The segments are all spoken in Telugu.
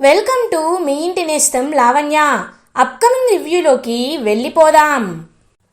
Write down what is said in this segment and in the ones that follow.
వెల్కమ్ టు మీ ఇంటి నేస్తం లావణ్య. అప్కమింగ్ రివ్యూలోకి వెళ్ళిపోదాం.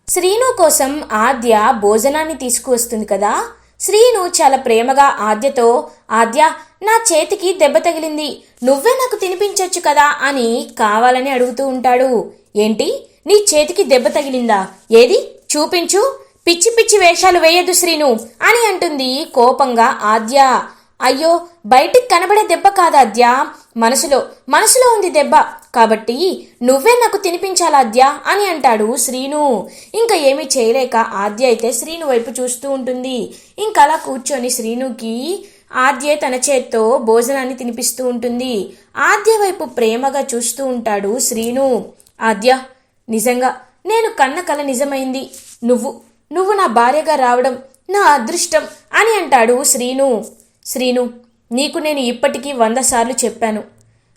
శ్రీను కోసం ఆద్య భోజనాన్ని తీసుకువస్తుంది కదా? శ్రీను చాలా ప్రేమగా ఆద్యతో ఆద్య నా చేతికి దెబ్బ తగిలింది. నువ్వే నాకు తినిపించొచ్చు కదా? అని కావాలని అడుగుతూ ఉంటాడు. ఏంటి? నీ చేతికి దెబ్బ తగిలిందా? ఏది? చూపించు. పిచ్చి పిచ్చి వేషాలు వేయద్దు శ్రీను అని అంటుంది కోపంగా ఆద్య. అయ్యో బయటికి కనబడే దెబ్బ కాదాద్య మనసులో మనసులో ఉంది దెబ్బ. కాబట్టి నువ్వే నాకు తినిపించాలాద్యా అని అంటాడు శ్రీను. ఇంకా ఏమీ చేయలేక ఆద్య అయితే శ్రీను వైపు చూస్తూ ఉంటుంది. ఇంకా అలా కూర్చొని శ్రీనుకి ఆద్య తన చేత్తో భోజనాన్ని తినిపిస్తూ ఉంటుంది. ఆద్య వైపు ప్రేమగా చూస్తూ ఉంటాడు శ్రీను. ఆద్య నిజంగా నేను కన్న కల నిజమైంది. నువ్వు నువ్వు నా భార్యగా రావడం నా అదృష్టం అని అంటాడు శ్రీను. శ్రీను నీకు నేను ఇప్పటికీ వంద సార్లు చెప్పాను.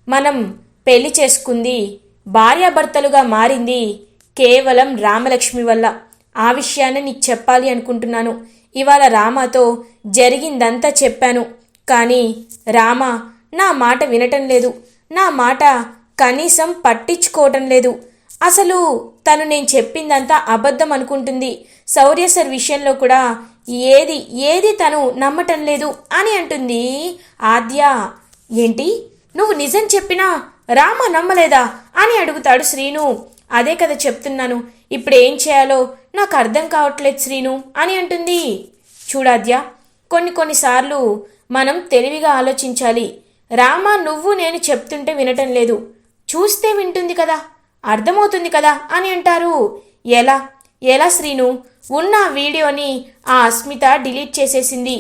మనం పెళ్ళి చేసుకుంది భార్యాభర్తలుగా మారింది కేవలం రామలక్ష్మి వల్ల. ఆ విషయాన్ని నీకు చెప్పాలి అనుకుంటున్నాను. ఇవాళ రామాతో జరిగిందంతా చెప్పాను. కానీ రామ నా మాట వినటం లేదు. నా మాట కనీసం పట్టించుకోవటం లేదు. అసలు తను నేను చెప్పిందంతా అబద్ధం అనుకుంటుంది. సౌర్య సార్ విషయంలో కూడా ఏది ఏది తను నమ్మటం లేదు అని అంటుంది ఆద్య. ఏంటి? నువ్వు నిజం చెప్పినా రామ నమ్మలేదా అని అడుగుతాడు శ్రీను. అదే కదా చెప్తున్నాను. ఇప్పుడు ఏం చేయాలో నాకు అర్థం కావట్లేదు శ్రీను అని అంటుంది. చూడాద్య కొన్ని కొన్నిసార్లు మనం తెలివిగా ఆలోచించాలి. రామ నువ్వు నేను చెప్తుంటే వినటం లేదు. చూస్తే వింటుంది కదా అర్థమవుతుంది కదా అని అంటారు. ఎలా ఎలా శ్రీను? ఉన్న వీడియోని ఆ అస్మిత డిలీట్ చేసేసింది.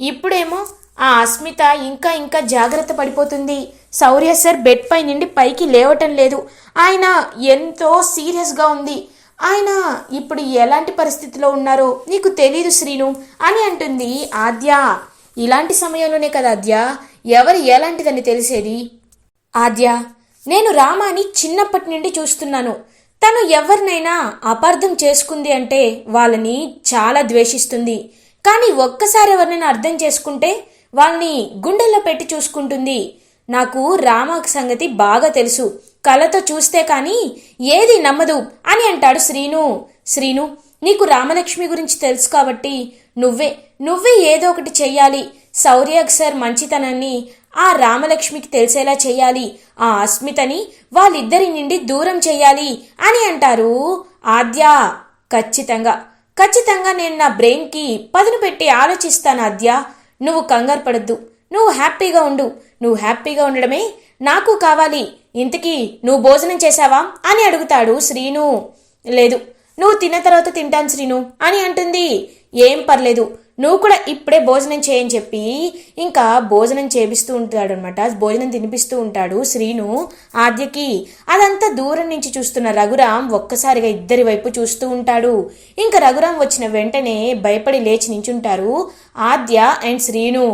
ఇప్పుడేమో ఆ అస్మిత ఇంకా ఇంకా జాగ్రత్త పడిపోతుంది. శౌర్య సార్ బెడ్ పై నుండి పైకి లేవటం లేదు. ఆయన ఎంతో సీరియస్గా ఉంది. ఆయన ఇప్పుడు ఎలాంటి పరిస్థితిలో ఉన్నారో నీకు తెలీదు శ్రీను అని అంటుంది ఆద్య. ఇలాంటి సమయంలోనే కదా ఆద్య? ఎవరు ఎలాంటిదని తెలిసేది? ఆద్య నేను రామాని చిన్నప్పటి నుండి చూస్తున్నాను. తను ఎవరినైనా అపార్థం చేసుకుంది అంటే వాళ్ళని చాలా ద్వేషిస్తుంది. కానీ ఒక్కసారి ఎవరినైనా అర్థం చేసుకుంటే వాళ్ళని గుండెల్లో పెట్టి చూసుకుంటుంది. నాకు రామ సంగతి బాగా తెలుసు. కళతో చూస్తే కానీ ఏది నమ్మదు అని అంటాడు శ్రీను. శ్రీను నీకు రామలక్ష్మి గురించి తెలుసు కాబట్టి నువ్వే నువ్వే ఏదో ఒకటి చెయ్యాలి. శౌర్య సార్ మంచితనాన్ని ఆ రామలక్ష్మికి తెలిసేలా చేయాలి. ఆ అస్మితని వాళ్ళిద్దరి నుండి దూరం చేయాలి అని అంటారు ఆద్య. ఖచ్చితంగా. ఖచ్చితంగా నేను నా బ్రెయిన్కి పదును పెట్టి ఆలోచిస్తాను ఆద్య. నువ్వు కంగారు పడద్దు. నువ్వు హ్యాపీగా ఉండు. నువ్వు హ్యాపీగా ఉండడమే నాకు కావాలి. ఇంతకీ నువ్వు భోజనం చేశావా? అని అడుగుతాడు శ్రీను. లేదు. నువ్వు తిన్న తర్వాత తింటాను శ్రీను అని అంటుంది. ఏం పర్లేదు. నువ్వు కూడా ఇప్పుడే భోజనం చేయని చెప్పి ఇంకా భోజనం చేపిస్తూ ఉంటాడు అనమాట భోజనం తినిపిస్తూ ఉంటాడు శ్రీను ఆద్యకి. అదంతా దూరం నుంచి చూస్తున్న రఘురాం ఒక్కసారిగా ఇద్దరి వైపు చూస్తూ ఉంటాడు. ఇంకా రఘురాం వచ్చిన వెంటనే భయపడి లేచి నించుంటారు ఆద్య అండ్ శ్రీను.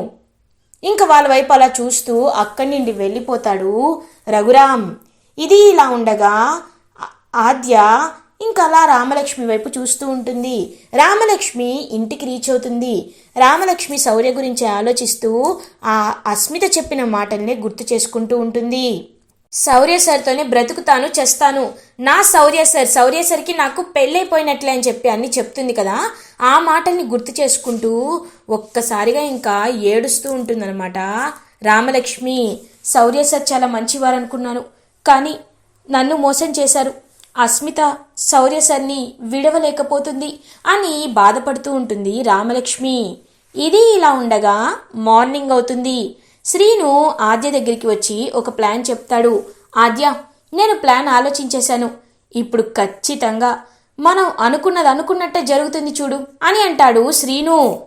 ఇంకా వాళ్ళ వైపు అలా చూస్తూ అక్కడి నుండి వెళ్ళిపోతాడు రఘురాం ఇది ఇలా ఉండగా ఆద్య ఇంకా అలా రామలక్ష్మి వైపు చూస్తూ ఉంటుంది? రామలక్ష్మి ఇంటికి రీచ్ అవుతుంది. రామలక్ష్మి శౌర్య గురించి ఆలోచిస్తూ ఆ అస్మిత చెప్పిన మాటల్ని గుర్తు చేసుకుంటూ ఉంటుంది. శౌర్య సార్తోనే బ్రతుకుతాను చేస్తాను. నా శౌర్య సార్ శౌర్య సార్కి నాకు పెళ్ళైపోయినట్లే అని చెప్పి అన్ని చెప్తుంది కదా? ఆ మాటల్ని గుర్తు చేసుకుంటూ ఒక్కసారిగా ఇంకా ఏడుస్తూ ఉంటుందన్నమాట. రామలక్ష్మి శౌర్య సార్ చాలా మంచివారు అనుకున్నాను కానీ నన్ను మోసం చేశారు. అస్మిత శౌర్య సార్ని విడవలేకపోతుంది అని బాధపడుతూ ఉంటుంది రామలక్ష్మి. ఇది ఇలా ఉండగా మార్నింగ్ అవుతుంది. శ్రీను ఆద్య దగ్గరికి వచ్చి ఒక ప్లాన్ చెప్తాడు. ఆద్య నేను ప్లాన్ ఆలోచించేశాను. ఇప్పుడు ఖచ్చితంగా మనం అనుకున్నది అనుకున్నట్టే జరుగుతుంది చూడు అని అంటాడు శ్రీను.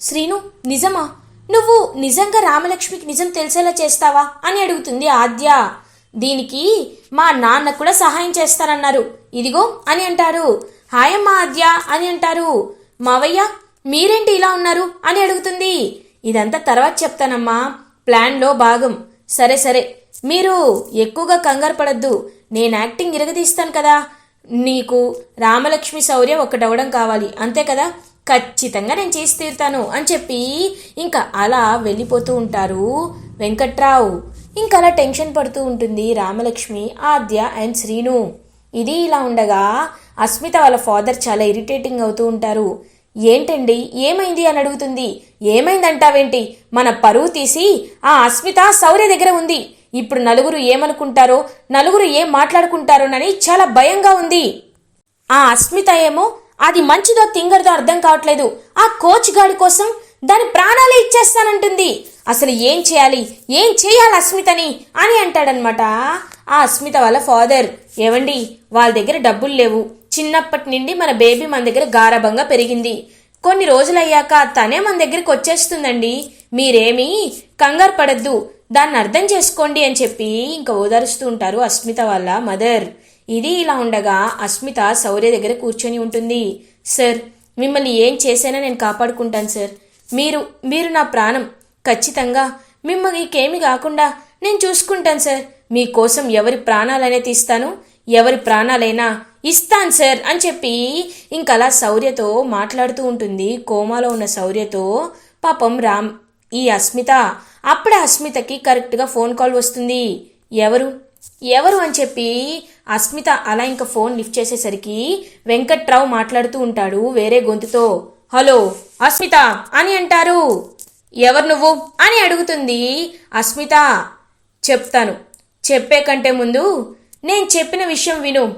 శ్రీను నిజమా? నువ్వు నిజంగా రామలక్ష్మికి నిజం తెలిసేలా చేస్తావా? అని అడుగుతుంది ఆద్య. దీనికి మా నాన్న కూడా సహాయం చేస్తానన్నారు. ఇదిగో అని అంటారు. హాయమ్మా ఆద్య అని అంటారు. మావయ్య మీరేంటి ఇలా ఉన్నారు? అని అడుగుతుంది. ఇదంతా తర్వాత చెప్తానమ్మా. ప్లాన్లో భాగం. సరే సరే. మీరు ఎక్కువగా కంగారు పడద్దు. నేను యాక్టింగ్ ఇరగదీస్తాను కదా. నీకు రామలక్ష్మి శౌర్య ఒకటవడం కావాలి. అంతే కదా? ఖచ్చితంగా నేను చేసి తీరుతాను అని చెప్పి ఇంకా అలా వెళ్ళిపోతూ ఉంటారు వెంకట్రావు. ఇంకా అలా టెన్షన్ పడుతూ ఉంటుంది రామలక్ష్మి ఆద్య అండ్ శ్రీను. ఇది ఇలా ఉండగా అస్మిత వాళ్ళ ఫాదర్ చాలా ఇరిటేటింగ్ అవుతూ ఉంటారు. ఏంటండి? ఏమైంది అని అడుగుతుంది. ఏమైందంటావేంటి? మన పరువు తీసి ఆ అస్మిత శౌర్య దగ్గర ఉంది. ఇప్పుడు నలుగురు ఏమనుకుంటారో నలుగురు ఏం మాట్లాడుకుంటారోనని చాలా భయంగా ఉంది. ఆ అస్మిత ఏమో అది మంచిదో తింగరదో అర్థం కావట్లేదు. ఆ కోచ్ గాడి కోసం దాని ప్రాణాలే ఇచ్చేస్తానంటుంది. అసలు ఏం చేయాలి? ఏం చేయాలి అస్మితని? అని అంటాడనమాట ఆ అస్మిత వాళ్ళ ఫాదర్. ఏవండి? వాళ్ళ దగ్గర డబ్బులు లేవు. చిన్నప్పటి నుండి మన బేబీ మన దగ్గర గారాభంగా పెరిగింది. కొన్ని రోజులయ్యాక తనే మన దగ్గరికి వచ్చేస్తుందండి. మీరేమీ కంగారు పడద్దు. దాన్ని అర్థం చేసుకోండి అని చెప్పి ఇంకా ఓదారుస్తూ ఉంటారు అస్మిత వాళ్ళ మదర్. ఇది ఇలా ఉండగా అస్మిత శౌర్య దగ్గర కూర్చొని ఉంటుంది. సార్ మిమ్మల్ని ఏం చేసైనా నేను కాపాడుకుంటాను సార్. మీరు మీరు నా ప్రాణం. ఖచ్చితంగా. మిమ్మల్నికేమి కాకుండా నేను చూసుకుంటాను సార్. మీకోసం ఎవరి ప్రాణాలనే తీస్తాను ఎవరి ప్రాణాలైనా ఇస్తాను సార్ అని చెప్పి ఇంకలా శౌర్యతో మాట్లాడుతూ ఉంటుంది. కోమాలో ఉన్న శౌర్యతో పాపం రామ్ ఈ అస్మిత. అప్పుడే అస్మితకి కరెక్ట్గా ఫోన్ కాల్ వస్తుంది. ఎవరు? ఎవరు అని చెప్పి అస్మిత అలా ఇంకా ఫోన్ లిఫ్ట్ చేసేసరికి వెంకట్రావు మాట్లాడుతూ ఉంటాడు వేరే గొంతుతో. హలో అస్మిత అని అంటారు. ఎవరు నువ్వు? అని అడుగుతుంది అస్మిత. చెప్తాను. చెప్పే కంటే ముందు నేను చెప్పిన విషయం విను.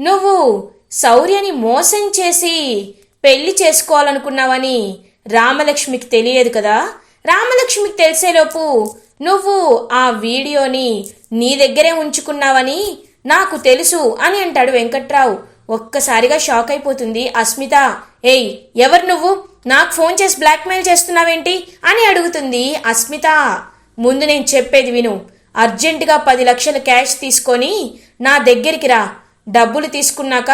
నువ్వు శౌర్యని మోసం చేసి పెళ్ళి చేసుకోవాలనుకున్నావని రామలక్ష్మికి తెలియదు కదా? రామలక్ష్మికి తెలిసేలోపు నువ్వు ఆ వీడియోని నీ దగ్గరే ఉంచుకున్నావని నాకు తెలుసు అని అంటాడు వెంకట్రావు. ఒక్కసారిగా షాక్ అయిపోతుంది అస్మిత. ఏయ్ ఎవరు నువ్వు? నాకు ఫోన్ చేసి బ్లాక్మెయిల్ చేస్తున్నావేంటి? అని అడుగుతుంది అస్మిత. ముందు నేను చెప్పేది విను. అర్జెంటుగా పది లక్షల క్యాష్ తీసుకొని నా దగ్గరికి రా. డబ్బులు తీసుకున్నాక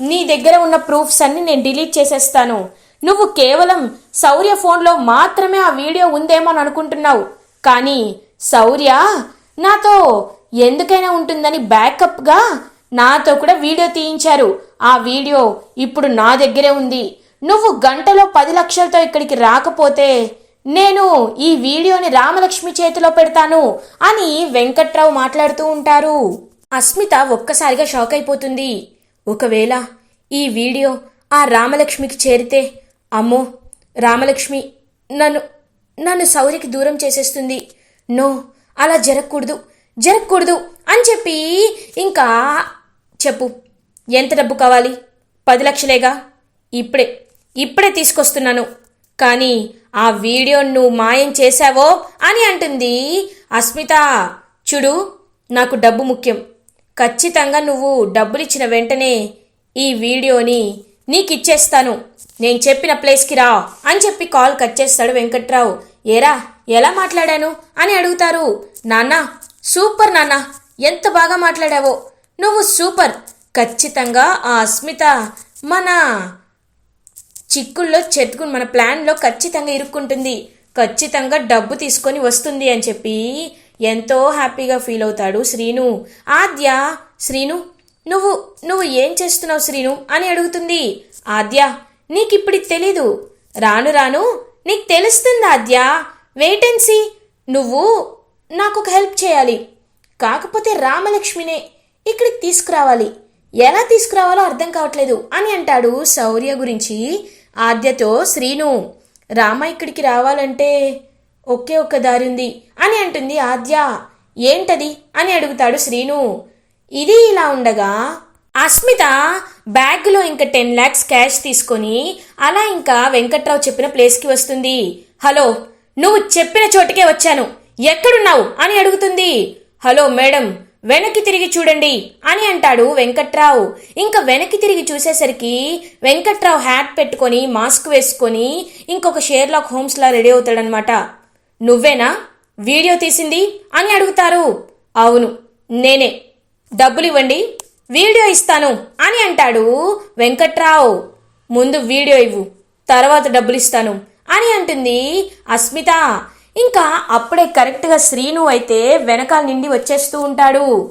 నీ దగ్గర ఉన్న ప్రూఫ్స్ అన్ని నేను డిలీట్ చేసేస్తాను. నువ్వు కేవలం శౌర్య ఫోన్లో మాత్రమే ఆ వీడియో ఉందేమో అని అనుకుంటున్నావు. కానీ శౌర్య నాతో ఎందుకైనా ఉంటుందని బ్యాకప్గా నాతో కూడా వీడియో తీయించారు. ఆ వీడియో ఇప్పుడు నా దగ్గరే ఉంది. నువ్వు గంటలో పది లక్షలతో ఇక్కడికి రాకపోతే నేను ఈ వీడియోని రామలక్ష్మి చేతిలో పెడతాను అని వెంకట్రావు మాట్లాడుతూ ఉంటారు. అస్మిత ఒక్కసారిగా షాక్ అయిపోతుంది. ఒకవేళ ఈ వీడియో ఆ రామలక్ష్మికి చేరితే అమ్మో రామలక్ష్మి నన్ను నన్ను శౌర్యకి దూరం చేసేస్తుంది. నో అలా జరగకూడదు జరగకూడదు అని చెప్పి ఇంకా చెప్పు. ఎంత డబ్బు కావాలి? పది లక్షలేగా? ఇప్పుడే. ఇప్పుడే తీసుకొస్తున్నాను. కానీ ఆ వీడియో నువ్వు మాయం చేశావో అని అంటుంది అస్మిత. చూడు నాకు డబ్బు ముఖ్యం. ఖచ్చితంగా నువ్వు డబ్బులిచ్చిన వెంటనే ఈ వీడియోని నీకు ఇచ్చేస్తాను నేను చెప్పిన ప్లేస్కి రా అని చెప్పి కాల్ కట్ చేస్తాడు వెంకట్రావు. ఏరా ఎలా మాట్లాడాను? అని అడుగుతారు. నాన్న సూపర్ నాన్న ఎంత బాగా మాట్లాడావో. నువ్వు సూపర్. ఖచ్చితంగా ఆ అస్మిత మన చిక్కుల్లో చెట్టుకుని మన ప్లాన్లో ఖచ్చితంగా ఇరుక్కుంటుంది. ఖచ్చితంగా డబ్బు తీసుకొని వస్తుంది అని చెప్పి ఎంతో హ్యాపీగా ఫీల్ అవుతాడు శ్రీను. ఆద్య శ్రీను నువ్వు నువ్వు ఏం చేస్తున్నావు శ్రీను అని అడుగుతుంది. ఆద్య నీకిప్పుడు తెలీదు. రాను రాను నీకు తెలుస్తుంది ఆద్య. వెయిట్ అండ్ సీ నువ్వు నాకు ఒక హెల్ప్ చేయాలి. కాకపోతే రామలక్ష్మినే ఇక్కడికి తీసుకురావాలి. ఎలా తీసుకురావాలో అర్థం కావట్లేదు అని అంటాడు శౌర్య గురించి ఆద్యతో శ్రీను. రామ ఇక్కడికి రావాలంటే ఒకే ఒక్క దారి ఉంది అని అంటుంది ఆద్య. ఏంటది అని అడుగుతాడు శ్రీను. ఇది ఇలా ఉండగా అస్మిత బ్యాగ్లో ఇంకా టెన్ ల్యాక్స్ క్యాష్ తీసుకొని అలా ఇంకా వెంకట్రావు చెప్పిన ప్లేస్కి వస్తుంది. హలో నువ్వు చెప్పిన చోటుకే వచ్చాను. ఎక్కడున్నావు అని అడుగుతుంది. హలో మేడం వెనక్కి తిరిగి చూడండి అని అంటాడు వెంకట్రావు. ఇంకా వెనక్కి తిరిగి చూసేసరికి వెంకట్రావు హ్యాట్ పెట్టుకొని మాస్క్ వేసుకొని ఇంకొక షేర్లాక్ హోమ్స్లా రెడీ అవుతాడనమాట నువ్వేనా? వీడియో తీసింది? అని అడుగుతారు. అవును నేనే. డబ్బులు ఇవ్వండి వీడియో ఇస్తాను అని అంటాడు వెంకట్రావు. ముందు వీడియో ఇవ్వు తర్వాత డబ్బులు ఇస్తాను అని అంటుంది అస్మిత. ఇంకా అప్పుడే కరెక్ట్గా శ్రీను అయితే వెనకాల నిండి వచ్చేస్తూ ఉంటాడు.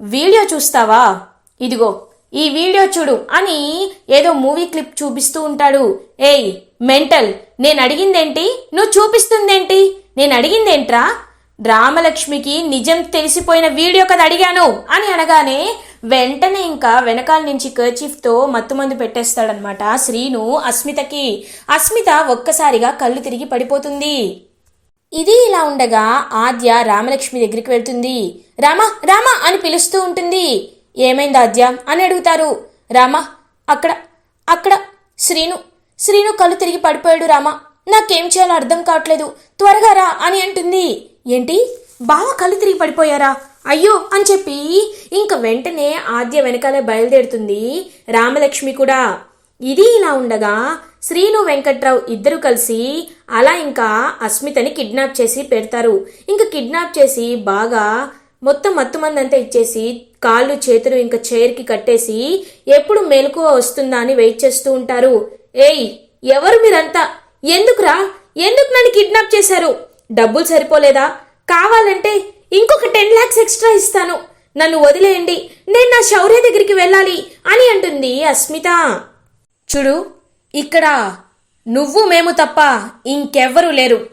వీడియో చూస్తావా? ఇదిగో ఈ వీడియో చూడు అని ఏదో మూవీ క్లిప్ చూపిస్తూ ఉంటాడు. ఏయ్ మెంటల్ నేను అడిగిందేంటి? నువ్వు చూపిస్తుందేంటి? నేను అడిగిందేంట్రా? రామలక్ష్మికి నిజం తెలిసిపోయిన వీడియో కదా అడిగాను అని అనగానే వెంటనే ఇంకా వెనకాల నుంచి కర్చీఫ్తో మత్తుమందు పెట్టేస్తాడనమాట శ్రీను అస్మితకి. అస్మిత ఒక్కసారిగా కళ్ళు తిరిగి పడిపోతుంది. ఇది ఇలా ఉండగా ఆద్య రామలక్ష్మి దగ్గరికి వెళ్తుంది. రామ రామ అని పిలుస్తూ ఉంటుంది. ఏమైంది ఆద్య అని అడుగుతారు. రామ అక్కడ అక్కడ శ్రీను శ్రీను కళ్ళు తిరిగి పడిపోయాడు రామ. నాకేం చేయాలో అర్థం కావట్లేదు. త్వరగా రా అని అంటుంది. ఏంటి? బావ కళ్ళు తిరిగి పడిపోయారా? అయ్యో అని చెప్పి ఇంక వెంటనే ఆద్య వెనకాలే బయలుదేరుతుంది రామలక్ష్మి కూడా. ఇది ఇలా ఉండగా శ్రీను వెంకట్రావు ఇద్దరు కలిసి అలా ఇంకా అస్మితని కిడ్నాప్ చేసి పెడతారు. ఇంకా కిడ్నాప్ చేసి బాగా మొత్తం మత్తుమందంతా ఇచ్చేసి కాళ్ళు చేతులు ఇంకా చైర్కి కట్టేసి ఎప్పుడు మెలకువ వస్తుందా అని వెయిట్ చేస్తూ ఉంటారు. ఏయ్ ఎవరు మీరంతా? ఎందుకురా? ఎందుకు నన్ను కిడ్నాప్ చేశారు? డబ్బులు సరిపోలేదా? కావాలంటే ఇంకొక టెన్ లాక్స్ ఎక్స్ట్రా ఇస్తాను. నన్ను వదిలేయండి. నేను నా శౌర్య దగ్గరికి వెళ్ళాలి అని అంటుంది అస్మిత. చూడు ఇక్కడ నువ్వు మేము తప్ప ఇంకెవ్వరూ లేరు.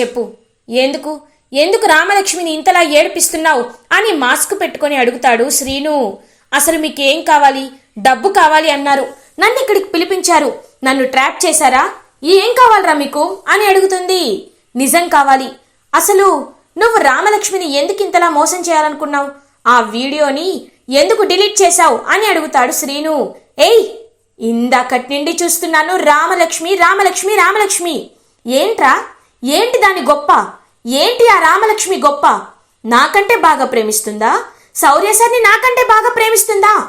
చెప్పు. ఎందుకు? ఎందుకు రామలక్ష్మిని ఇంతలా ఏడిపిస్తున్నావు అని మాస్క్ పెట్టుకొని అడుగుతాడు శ్రీను. అసలు మీకేం కావాలి? డబ్బు కావాలి అన్నారు. నన్ను ఇక్కడికి పిలిపించారు. నన్ను ట్రాప్ చేశారా? ఏం కావాలరా మీకు? అని అడుగుతుంది. నిజం కావాలి. అసలు నువ్వు రామలక్ష్మిని ఎందుకు ఇంతలా మోసం చేయాలనుకున్నావు? ఆ వీడియోని ఎందుకు డిలీట్ చేశావు? అని అడుగుతాడు శ్రీను. ఏయ్! ఇందాకటి నుండి చూస్తున్నాను రామలక్ష్మి రామలక్ష్మి రామలక్ష్మి. ఏంట్రా? ఏంటి దాని గొప్ప? ఏంటి ఆ రామలక్ష్మి గొప్ప? నాకంటే బాగా ప్రేమిస్తుందా? శౌర్య సార్ని నాకంటే బాగా ప్రేమిస్తుందా?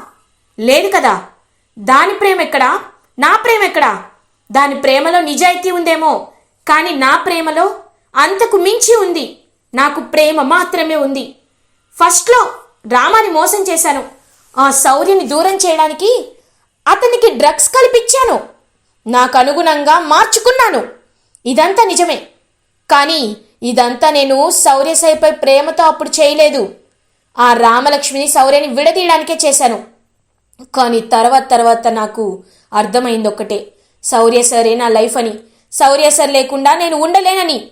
లేదు కదా. దాని ప్రేమ ఎక్కడా? నా ప్రేమ ఎక్కడా? దాని ప్రేమలో నిజాయితీ ఉందేమో? కానీ నా ప్రేమలో అంతకు మించి ఉంది. నాకు ప్రేమ మాత్రమే ఉంది. ఫస్ట్లో రామాని మోసం చేశాను. ఆ శౌర్యని దూరం చేయడానికి అతనికి డ్రగ్స్ కల్పించాను. నాకు అనుగుణంగా మార్చుకున్నాను. ఇదంతా నిజమే. కానీ ఇదంతా నేను సౌర్యసాయిపై ప్రేమతో అప్పుడు చేయలేదు. ఆ రామలక్ష్మిని సౌర్యని విడదీయడానికే చేశాను. కానీ తర్వాత తర్వాత నాకు అర్థమైంది ఒక్కటే శౌర్య సరే నా లైఫ్ అని. సౌర్య సార్ లేకుండా నేను ఉండలేనని.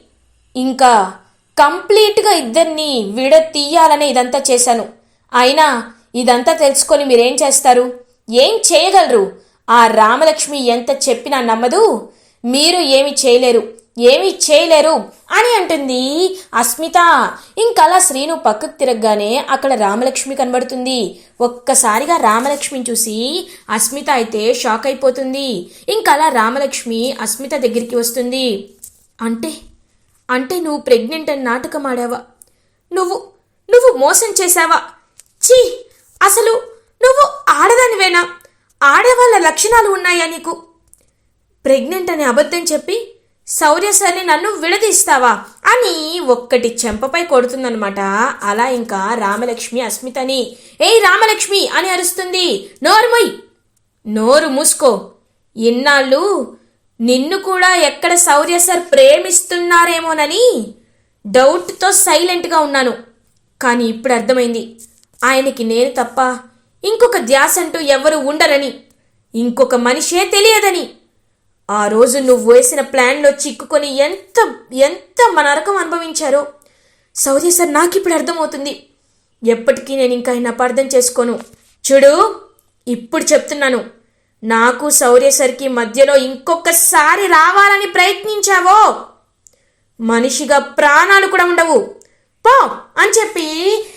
ఇంకా కంప్లీట్గా ఇద్దరిని విడతీయాలనే ఇదంతా చేశాను. అయినా ఇదంతా తెలుసుకొని మీరేం చేస్తారు? ఏం చేయగలరు? ఆ రామలక్ష్మి ఎంత చెప్పినా నమ్మదు. మీరు ఏమి చేయలేరు. ఏమీ చేయలేరు అని అంటుంది అస్మిత. ఇంకలా శ్రీను పక్కకు తిరగగానే అక్కడ రామలక్ష్మి కనబడుతుంది. ఒక్కసారిగా రామలక్ష్మిని చూసి అస్మిత అయితే షాక్ అయిపోతుంది. ఇంకలా రామలక్ష్మి అస్మిత దగ్గరికి వస్తుంది. అంటే అంటే నువ్వు ప్రెగ్నెంట్ అని నాటకం ఆడావా? నువ్వు నువ్వు మోసం చేశావా? ఛీ! అసలు నువ్వు ఆడదానివేనా? ఆడవాళ్ళ లక్షణాలు ఉన్నాయా నీకు? ప్రెగ్నెంట్ అని అబద్ధం చెప్పి శౌర్య సార్ని నన్ను విడదీస్తావా? అని ఒక్కటి చెంపపై కొడుతుందనమాట అలా ఇంకా రామలక్ష్మి అస్మితని. ఏయ్ రామలక్ష్మి! అని అరుస్తుంది. నోరుమొయ్ నోరు మూసుకో. ఇన్నాళ్ళు నిన్ను కూడా ఎక్కడ శౌర్య సార్ ప్రేమిస్తున్నారేమోనని డౌట్తో సైలెంట్గా ఉన్నాను. కానీ ఇప్పుడు అర్థమైంది. ఆయనకి నేను తప్ప ఇంకొక ధ్యాసంటూ ఎవరు ఉండరని ఇంకొక మనిషే తెలియదని. ఆ రోజు నువ్వు వేసిన ప్లాన్లో చిక్కుకొని ఎంత ఎంత మన నరకం అనుభవించారో. సౌదీ సార్ నాకు ఇప్పుడు అర్థమవుతుంది. ఎప్పటికీ నేను ఇంకా ఆయన అపార్థం చేసుకోను. చూడు ఇప్పుడు చెప్తున్నాను. నాకు శౌర్య సార్కి మధ్యలో ఇంకొకసారి రావాలని ప్రయత్నించావో. మనిషిగా ప్రాణాలు కూడా ఉండవు. పో అని చెప్పి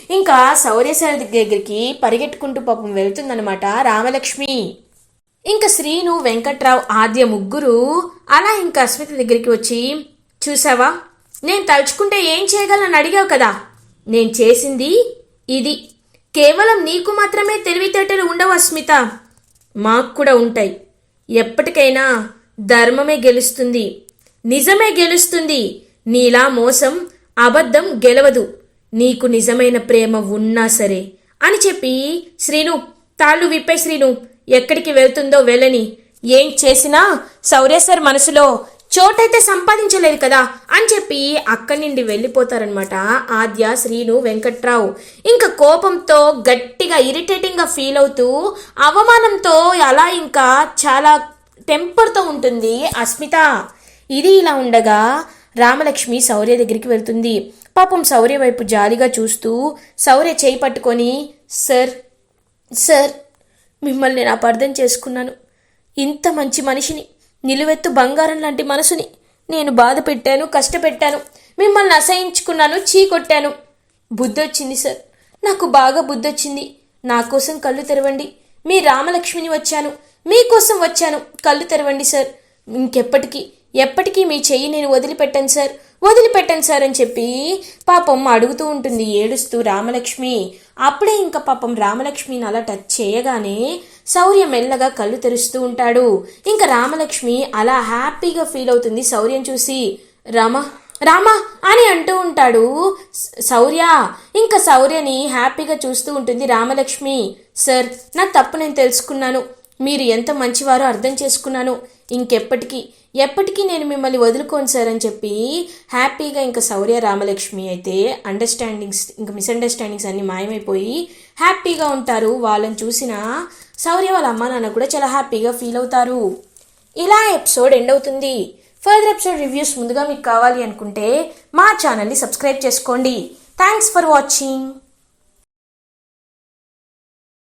ఇంకా సౌరేశ్వరి దగ్గరికి పరిగెట్టుకుంటూ పాపం వెళ్తుందనమాట రామలక్ష్మి. ఇంకా శ్రీను వెంకట్రావు ఆద్య ముగ్గురు అలా ఇంకా అస్మిత దగ్గరికి వచ్చి చూసావా? నేను తలుచుకుంటే ఏం చేయగలను అడిగావు కదా? నేను చేసింది ఇది. కేవలం నీకు మాత్రమే తెలివితేటలు ఉండవు అస్మిత. మాకు కూడా ఉంటాయి. ఎప్పటికైనా ధర్మమే గెలుస్తుంది. నిజమే గెలుస్తుంది. నీలా మోసం అబద్ధం గెలవదు. నీకు నిజమైన ప్రేమ ఉన్నా సరే అని చెప్పి శ్రీను తాళ్ళు విప్పే శ్రీను ఎక్కడికి వెళ్తుందో వెళ్ళని. ఏం చేసినా శౌర్య మనసులో చోటైతే సంపాదించలేదు కదా అని చెప్పి అక్కడి నుండి వెళ్ళిపోతారనమాట ఆద్య శ్రీను వెంకట్రావు. ఇంకా కోపంతో గట్టిగా ఇరిటేటింగ్గా ఫీల్ అవుతూ అవమానంతో అలా ఇంకా చాలా టెంపర్తో ఉంటుంది అస్మిత. ఇది ఇలా ఉండగా రామలక్ష్మి శౌర్య దగ్గరికి వెళ్తుంది. పాపం శౌర్య వైపు జాలిగా చూస్తూ శౌర్య చేయి పట్టుకొని సార్ సార్ మిమ్మల్ని నేను అపార్థం చేసుకున్నాను. ఇంత మంచి మనిషిని నిలువెత్తు బంగారం లాంటి మనసుని నేను బాధ పెట్టాను కష్టపెట్టాను. మిమ్మల్ని అసహించుకున్నాను చీకొట్టాను. బుద్ధొచ్చింది సార్. నాకు బాగా బుద్ధొచ్చింది. నా కోసం కళ్ళు తెరవండి. మీ రామలక్ష్మిని వచ్చాను. మీకోసం వచ్చాను. కళ్ళు తెరవండి సార్. ఇంకెప్పటికీ ఎప్పటికీ మీ చెయ్యి నేను వదిలిపెట్టాను సార్. వదిలిపెట్టాను సార్ అని చెప్పి పాపం అడుగుతూ ఉంటుంది ఏడుస్తూ రామలక్ష్మి. అప్పుడే ఇంకా పాపం రామలక్ష్మిని అలా టచ్ చేయగానే శౌర్య మెల్లగా కళ్ళు తెరుస్తూ ఉంటాడు. ఇంకా రామలక్ష్మి అలా హ్యాపీగా ఫీల్ అవుతుంది శౌర్యం చూసి. రామ రామ అని అంటూ ఉంటాడు శౌర్య. ఇంకా శౌర్యని హ్యాపీగా చూస్తూ ఉంటుంది రామలక్ష్మి. సార్ నా తప్పు నేను తెలుసుకున్నాను. మీరు ఎంత మంచివారో అర్థం చేసుకున్నాను. ఇంకెప్పటికీ ఎప్పటికీ నేను మిమ్మల్ని వదులుకోను సార్ అని చెప్పి హ్యాపీగా ఇంకా శౌర్య రామలక్ష్మి అయితే అండర్స్టాండింగ్స్ ఇంకా మిస్అండర్స్టాండింగ్స్ అన్ని మాయమైపోయి హ్యాపీగా ఉంటారు. వాళ్ళని చూసిన శౌర్య వాళ్ళ అమ్మ నాన్న కూడా చాలా హ్యాపీగా ఫీల్ అవుతారు. ఇలా ఎపిసోడ్ ఎండ్ అవుతుంది. ఫర్దర్ ఎపిసోడ్ రివ్యూస్ ముందుగా మీకు కావాలి అనుకుంటే మా ఛానల్ని సబ్స్క్రైబ్ చేసుకోండి. Thanks for watching